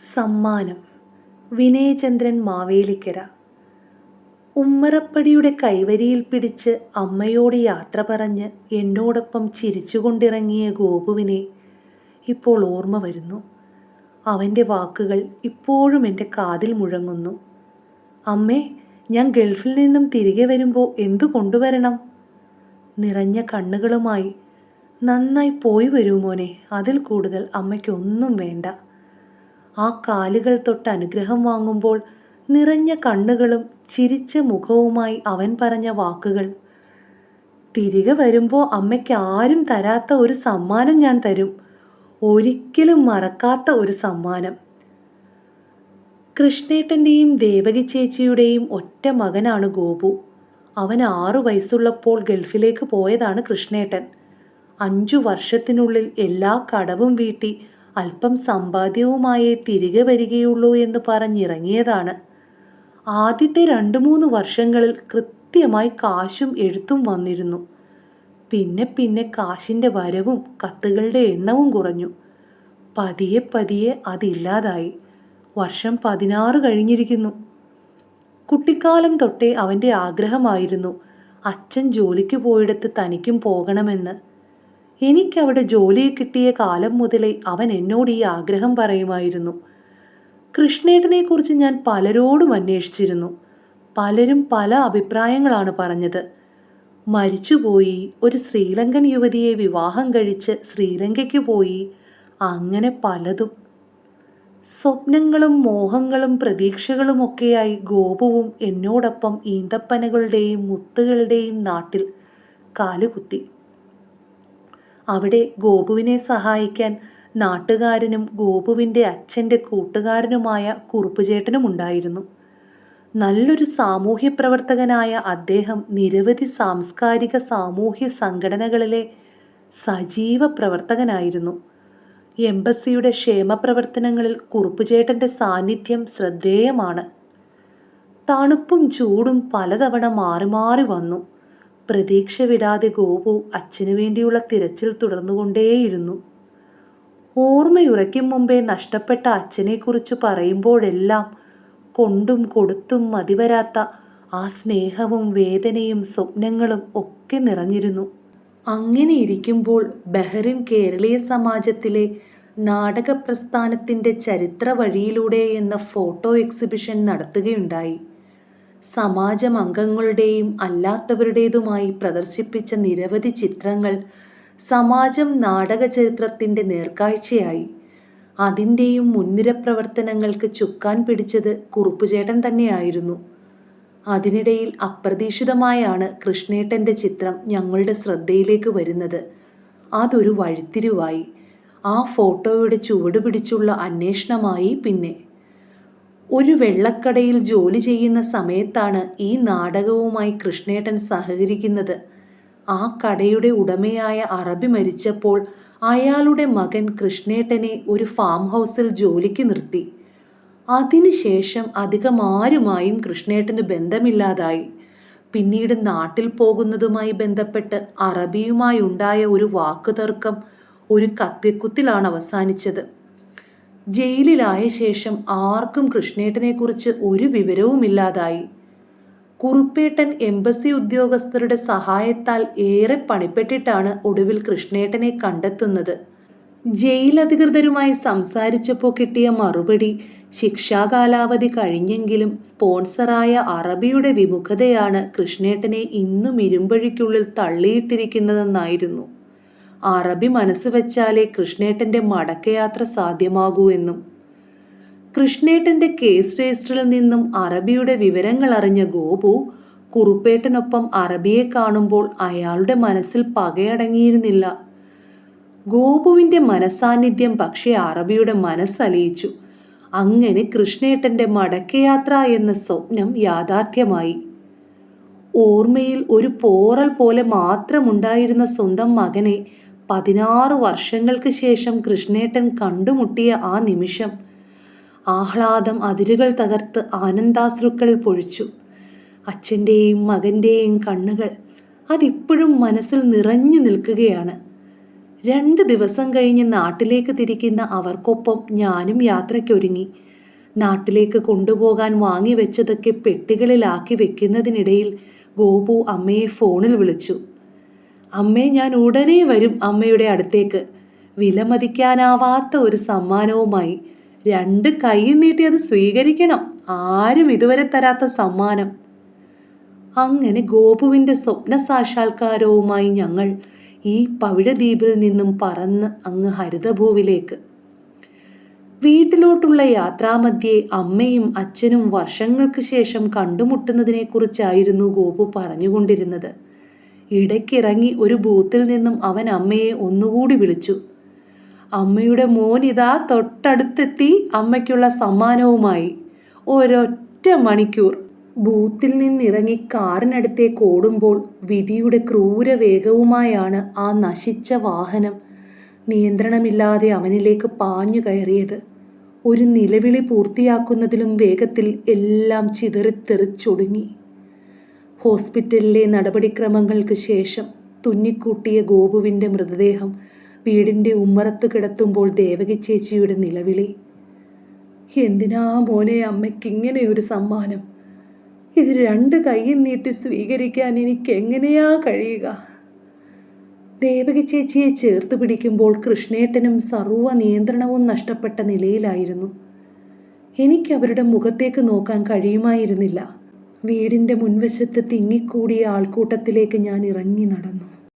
സമ്മാനം. വിനയചന്ദ്രൻ മാവേലിക്കര. ഉമ്മറപ്പടിയുടെ കൈവരിയിൽ പിടിച്ച് അമ്മയോട് യാത്ര പറഞ്ഞ് എന്നോടൊപ്പം ചിരിച്ചുകൊണ്ടിറങ്ങിയ ഗോപുവിനെ ഇപ്പോൾ ഓർമ്മ വരുന്നു. അവന്റെ വാക്കുകൾ ഇപ്പോഴും എന്റെ കാതിൽ മുഴങ്ങുന്നു. അമ്മേ ഞാൻ ഗൾഫിൽ നിന്നും തിരികെ വരുമ്പോൾ എന്തു കൊണ്ടുവരണം? നിറഞ്ഞ കണ്ണുകളുമായി നന്നായി പോയി വരൂ മോനെ അതിൽ കൂടുതൽ അമ്മയ്ക്കൊന്നും വേണ്ട. ആ കാലുകൾ തൊട്ട് അനുഗ്രഹം വാങ്ങുമ്പോൾ നിറഞ്ഞ കണ്ണുകളും ചിരിച്ച മുഖവുമായി അവൻ പറഞ്ഞ വാക്കുകൾ. തിരികെ വരുമ്പോൾ അമ്മയ്ക്ക് ആരും തരാത്ത ഒരു സമ്മാനം ഞാൻ തരും. ഒരിക്കലും മറക്കാത്ത ഒരു സമ്മാനം. കൃഷ്ണേട്ടന്റെയും ദേവകി ചേച്ചിയുടെയും ഒറ്റ മകനാണ് ഗോപു. അവൻ ആറു വയസ്സുള്ളപ്പോൾ ഗൾഫിലേക്ക് പോയതാണ് കൃഷ്ണേട്ടൻ. അഞ്ചു വർഷത്തിനുള്ളിൽ എല്ലാ കടവും വീട്ടി അല്പം സമ്പാദ്യവുമായേ തിരികെ വരികയുള്ളൂ എന്ന് പറഞ്ഞിറങ്ങിയതാണ്. ആദ്യത്തെ രണ്ട് മൂന്ന് വർഷങ്ങളിൽ കൃത്യമായി കാശും എഴുത്തും വന്നിരുന്നു. പിന്നെ പിന്നെ കാശിന്റെ വരവും കത്തുകളുടെ എണ്ണവും കുറഞ്ഞു. പതിയെ പതിയെ അതില്ലാതായി വർഷം പതിനാറ് കഴിഞ്ഞിരിക്കുന്നു. കുട്ടിക്കാലം തൊട്ടേ അവന്റെ ആഗ്രഹമായിരുന്നു അച്ഛൻ ജോലിക്ക് പോയിടത്ത് തനിക്കും പോകണമെന്ന്. എനിക്കവിടെ ജോലി കിട്ടിയ കാലം മുതലേ അവൻ എന്നോട് ഈ ആഗ്രഹം പറയുമായിരുന്നു. കൃഷ്ണേട്ടനെക്കുറിച്ച് ഞാൻ പലരോടും അന്വേഷിച്ചിരുന്നു. പലരും പല അഭിപ്രായങ്ങളാണ് പറഞ്ഞത്. മരിച്ചുപോയി ഒരു ശ്രീലങ്കൻ യുവതിയെ വിവാഹം കഴിച്ച് ശ്രീലങ്കയ്ക്ക് പോയി അങ്ങനെ പലതും. സ്വപ്നങ്ങളും മോഹങ്ങളും പ്രതീക്ഷകളുമൊക്കെയായി ഗോപുവും എന്നോടൊപ്പം ഈന്തപ്പനകളുടെയും മുത്തുകളുടെയും നാട്ടിൽ കാലുകുത്തി. അവിടെ ഗോപുവിനെ സഹായിക്കാൻ നാട്ടുകാരനും ഗോപുവിന്റെ അച്ഛന്റെ കൂട്ടുകാരനുമായ കുറുപ്പുചേട്ടനും ഉണ്ടായിരുന്നു. നല്ലൊരു സാമൂഹ്യ പ്രവർത്തകനായ അദ്ദേഹം നിരവധി സാംസ്കാരിക സാമൂഹ്യ സംഘടനകളിലെ സജീവ പ്രവർത്തകനായിരുന്നു. എംബസിയുടെ ക്ഷേമപ്രവർത്തനങ്ങളിൽ കുറുപ്പുചേട്ടന്റെ സാന്നിധ്യം ശ്രദ്ധേയമാണ്. തണുപ്പും ചൂടും പലതവണ മാറി മാറി വന്നു. പ്രതീക്ഷ വിടാതെ ഗോപു അച്ഛനു വേണ്ടിയുള്ള തിരച്ചിൽ തുടർന്നുകൊണ്ടേയിരുന്നു. ഓർമ്മയുറയ്ക്കും മുമ്പേ നഷ്ടപ്പെട്ട അച്ഛനെക്കുറിച്ച് പറയുമ്പോഴെല്ലാം കൊണ്ടും കൊടുത്തും മതിവരാത്ത ആ സ്നേഹവും വേദനയും സ്വപ്നങ്ങളും ഒക്കെ നിറഞ്ഞിരുന്നു. അങ്ങനെ ഇരിക്കുമ്പോൾ ബഹറിൻ കേരളീയ സമാജത്തിലെ നാടക പ്രസ്ഥാനത്തിന്റെ ചരിത്ര വഴിയിലൂടെ എന്ന ഫോട്ടോ എക്സിബിഷൻ നടത്തുകയുണ്ടായി. സമാജം അംഗങ്ങളുടെയും അല്ലാത്തവരുടേതുമായി പ്രദർശിപ്പിച്ച നിരവധി ചിത്രങ്ങൾ സമാജം നാടക ചരിത്രത്തിന്റെ നേർക്കാഴ്ചയായി. അതിന്റെയും മുൻനിര പ്രവർത്തനങ്ങൾക്ക് ചുക്കാൻ പിടിച്ചത് കുറുപ്പുചേട്ടൻ തന്നെയായിരുന്നു. അതിനിടയിൽ അപ്രതീക്ഷിതമായാണ് കൃഷ്ണേട്ടന്റെ ചിത്രം ഞങ്ങളുടെ ശ്രദ്ധയിലേക്ക് വരുന്നത്. അതൊരു വഴിത്തിരിവായി. ആ ഫോട്ടോയുടെ ചുവട് പിടിച്ചുള്ള അന്വേഷണമായി പിന്നെ. ഒരു വെള്ളക്കടയിൽ ജോലി ചെയ്യുന്ന സമയത്താണ് ഈ നാടകവുമായി കൃഷ്ണേട്ടൻ സഹകരിക്കുന്നത്. ആ കടയുടെ ഉടമയായ അറബി മരിച്ചപ്പോൾ അയാളുടെ മകൻ കൃഷ്ണേട്ടനെ ഒരു ഫാം ഹൗസിൽ ജോലിക്ക് നിർത്തി. അതിനുശേഷം അധികം ആരുമായും കൃഷ്ണേട്ടന് ബന്ധമില്ലാതായി. പിന്നീട് നാട്ടിൽ പോകുന്നതുമായി ബന്ധപ്പെട്ട് അറബിയുമായി ഉണ്ടായ ഒരു വാക്കുതർക്കം ഒരു കത്തിക്കുത്തിലാണ് അവസാനിച്ചത്. ജയിലിലായ ശേഷം ആർക്കും കൃഷ്ണേട്ടനെക്കുറിച്ച് ഒരു വിവരവുമില്ലാതായി. കുറുപ്പേട്ടൻ എംബസി ഉദ്യോഗസ്ഥരുടെ സഹായത്താൽ ഏറെ പണിപ്പെട്ടിട്ടാണ് ഒടുവിൽ കൃഷ്ണേട്ടനെ കണ്ടെത്തുന്നത്. ജയിൽ അധികൃതരുമായി സംസാരിച്ചപ്പോൾ കിട്ടിയ മറുപടി ശിക്ഷാകാലാവധി കഴിഞ്ഞെങ്കിലും സ്പോൺസറായ അറബിയുടെ വിമുഖതയാണ് കൃഷ്ണേട്ടനെ ഇന്നും ഇരുമ്പഴിക്കുള്ളിൽ തള്ളിയിട്ടിരിക്കുന്നതെന്നായിരുന്നു. അറബി മനസ്സ് വെച്ചാലേ കൃഷ്ണേട്ടന്റെ മടക്കയാത്ര സാധ്യമാകൂ എന്നും. കൃഷ്ണേട്ടന്റെ കേസ് രജിസ്റ്ററിൽ നിന്നും അറബിയുടെ വിവരങ്ങൾ അറിഞ്ഞ ഗോപു കുറുപ്പേട്ടനൊപ്പം അറബിയെ കാണുമ്പോൾ അയാളുടെ മനസ്സിൽ പകയടങ്ങിയിരുന്നില്ല. ഗോപുവിന്റെ മനസാന്നിധ്യം പക്ഷേ അറബിയുടെ മനസ്സലിയിച്ചു. അങ്ങനെ കൃഷ്ണേട്ടന്റെ മടക്കയാത്ര എന്ന സ്വപ്നം യാഥാർത്ഥ്യമായി. ഓർമ്മയിൽ ഒരു പോറൽ പോലെ മാത്രമുണ്ടായിരുന്ന സ്വന്തം മകനെ പതിനാറ് വർഷങ്ങൾക്ക് ശേഷം കൃഷ്ണേട്ടൻ കണ്ടുമുട്ടിയ ആ നിമിഷം ആഹ്ലാദം അതിരുകൾ തകർത്ത് ആനന്ദാശ്രുക്കൾ പൊഴിച്ചു. അച്ഛന്റെയും മകന്റെയും കണ്ണുകൾ അതിപ്പോഴും മനസ്സിൽ നിറഞ്ഞു നിൽക്കുകയാണ്. രണ്ട് ദിവസം കഴിഞ്ഞ് നാട്ടിലേക്ക് തിരിക്കുന്ന അവർക്കൊപ്പം ഞാനും യാത്രയ്ക്കൊരുങ്ങി. നാട്ടിലേക്ക് കൊണ്ടുപോകാൻ വാങ്ങി വെച്ചതൊക്കെ പെട്ടികളിലാക്കി വെക്കുന്നതിനിടയിൽ ഗോപു അമ്മയെ ഫോണിൽ വിളിച്ചു. അമ്മേ ഞാൻ ഉടനെ വരും അമ്മയുടെ അടുത്തേക്ക്. വിലമതിക്കാനാവാത്ത ഒരു സമ്മാനവുമായി രണ്ട് കൈ നീട്ടി അത് സ്വീകരിക്കണം. ആരും ഇതുവരെ തരാത്ത സമ്മാനം. അങ്ങനെ ഗോപുവിന്റെ സ്വപ്ന സാക്ഷാത്കാരവുമായി ഞങ്ങൾ ഈ പവിഴദ്വീപിൽ നിന്നും പറന്ന് അങ്ങ് ഹരിതഭൂവിലേക്ക്. വീട്ടിലോട്ടുള്ള യാത്രാമധ്യേ അമ്മയും അച്ഛനും വർഷങ്ങൾക്ക് ശേഷം കണ്ടുമുട്ടുന്നതിനെക്കുറിച്ചായിരുന്നു ഗോപു പറഞ്ഞുകൊണ്ടിരുന്നത്. ഇടയ്ക്കിറങ്ങി ഒരു ബൂത്തിൽ നിന്നും അവൻ അമ്മയെ ഒന്നുകൂടി വിളിച്ചു. അമ്മയുടെ മോൻ ഇതാ തൊട്ടടുത്തെത്തി അമ്മയ്ക്കുള്ള സമ്മാനവുമായി. ഒരൊറ്റ മണിക്കൂർ. ബൂത്തിൽ നിന്നിറങ്ങി കാറിനടുത്തേക്ക് ഓടുമ്പോൾ വിധിയുടെ ക്രൂരവേഗവുമായാണ് ആ നശിച്ച വാഹനം നിയന്ത്രണമില്ലാതെ അവനിലേക്ക് പാഞ്ഞു കയറിയത്. ഒരു നിലവിളി പൂർത്തിയാക്കുന്നതിലും വേഗത്തിൽ എല്ലാം ചിതറിത്തെറിച്ചൊടുങ്ങി. ഹോസ്പിറ്റലിലെ നടപടിക്രമങ്ങൾക്ക് ശേഷം തുന്നിക്കൂട്ടിയ ഗോപുവിന്റെ മൃതദേഹം വീടിന്റെ ഉമ്മറത്ത് കിടത്തുമ്പോൾ ദേവകി ചേച്ചിയുടെ നിലവിളി. എന്തിനാ മോനെ അമ്മയ്ക്ക് ഇങ്ങനെ ഒരു സമ്മാനം? ഇത് രണ്ട് കൈയും നീട്ടി സ്വീകരിക്കാൻ എനിക്ക് എങ്ങനെയാ കഴിയുക? ദേവകി ചേച്ചിയെ ചേർത്ത് പിടിക്കുമ്പോൾ കൃഷ്ണേട്ടനും സർവ നിയന്ത്രണവും നഷ്ടപ്പെട്ട നിലയിലായിരുന്നു. എനിക്ക് അവരുടെ മുഖത്തേക്ക് നോക്കാൻ കഴിയുമായിരുന്നില്ല. വീടിന്റെ മുൻവശത്ത് തിങ്ങിക്കൂടിയ ആൾക്കൂട്ടത്തിലേക്ക് ഞാൻ ഇറങ്ങി നടന്നു.